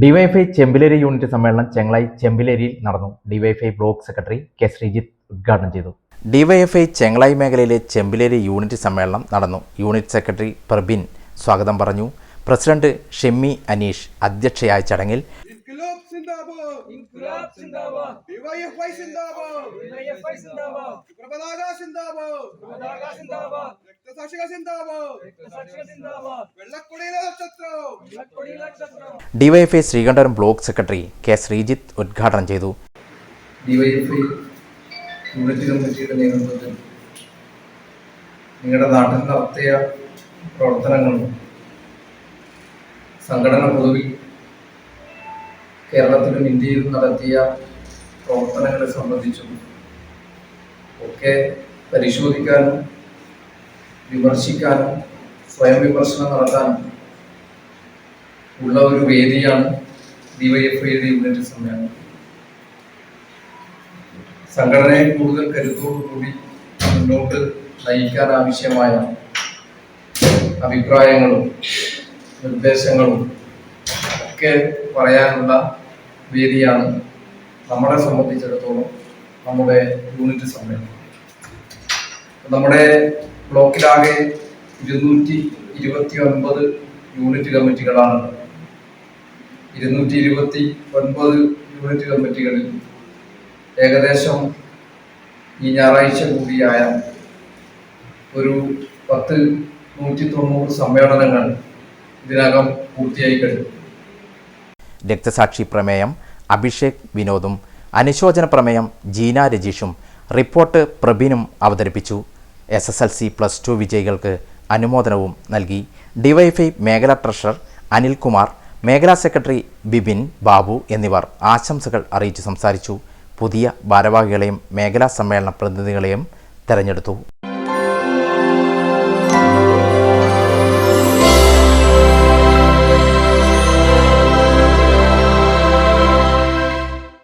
DYFI ചെമ്പിലേരി unit സമ്മേളനം ചെങ്ങളായി ചെമ്പിലേരിയിൽ നടന്നു. DYFI block secretary K Sreejith ഉദ്ഘാടനം ചെയ്തു. ഡിവൈഎഫ്ഐ ചെങ്ങളായി മേഖലയിലെ ചെമ്പിലേരി യൂണിറ്റ് സമ്മേളനം നടന്നു. യൂണിറ്റ് സെക്രട്ടറി പ്രബിൻ സ്വാഗതം പറഞ്ഞു. പ്രസിഡന്റ് ഷെമ്മി അനീഷ് അധ്യക്ഷയായ ചടങ്ങിൽ DYFI Sreekandapuram block secretary K Sreejith ഉദ്ഘാടനം ചെയ്തു. ഡിവൈഎഫ്ഐ യൂണിറ്റ് കമ്മിറ്റിയുടെ നേതൃത്വത്തിൽ നിങ്ങളുടെ നാട്ടിൽ നടത്തിയ പ്രവർത്തനങ്ങളും സംഘടന പൊതുവിൽ കേരളത്തിലും ഇന്ത്യയിലും നടത്തിയ പ്രവർത്തനങ്ങളെ സംബന്ധിച്ചും ഒക്കെ പരിശോധിക്കാനും വിമർശിക്കാനും സ്വയം വിമർശനം നടത്താനും ഉള്ള ഒരു വേദിയാണ് ഡിവൈഎഫ്ഐയുടെ യൂണിറ്റ് സമ്മേളനം. സംഘടനയെ കൂടുതൽ കരുത്തോടുകൂടി മുന്നോട്ട് നയിക്കാൻ ആവശ്യമായ അഭിപ്രായങ്ങളും നിർദ്ദേശങ്ങളും ഒക്കെ പറയാനുള്ള വേദിയാണ് നമ്മളെ സംബന്ധിച്ചിടത്തോളം നമ്മുടെ യൂണിറ്റ് സമ്മേളനം. നമ്മുടെ ബ്ലോക്കിലാകെ ഇരുന്നൂറ്റി ഇരുപത്തി ഒൻപത് യൂണിറ്റ് കമ്മിറ്റികളാണ്. ഇരുന്നൂറ്റി ഇരുപത്തി ഒൻപത് യൂണിറ്റ് കമ്മിറ്റികളിൽ ഏകദേശം ഈ ഞായറാഴ്ച കൂടിയായ ഒരു പത്ത് നൂറ്റി തൊണ്ണൂറ് സമ്മേളനങ്ങൾ ഇതിനകം പൂർത്തിയായി കഴിഞ്ഞു. രക്തസാക്ഷി പ്രമേയം അഭിഷേക് വിനോദും അനുശോചന പ്രമേയം ജീന രജീഷും റിപ്പോർട്ട് പ്രബിനും അവതരിപ്പിച്ചു. S S L C plus two വിജയികൾക്ക് അനുമോദനവും നൽകി. ഡിവൈഫൈ മേഖലാ ട്രഷറർ അനിൽകുമാർ മേഖലാ സെക്രട്ടറി ബിബിൻ ബാബു എന്നിവർ ആശംസകൾ അറിയിച്ചു സംസാരിച്ചു. പുതിയ ഭാരവാഹികളെയും മേഖലാ സമ്മേളന പ്രതിനിധികളെയും തെരഞ്ഞെടുത്തു.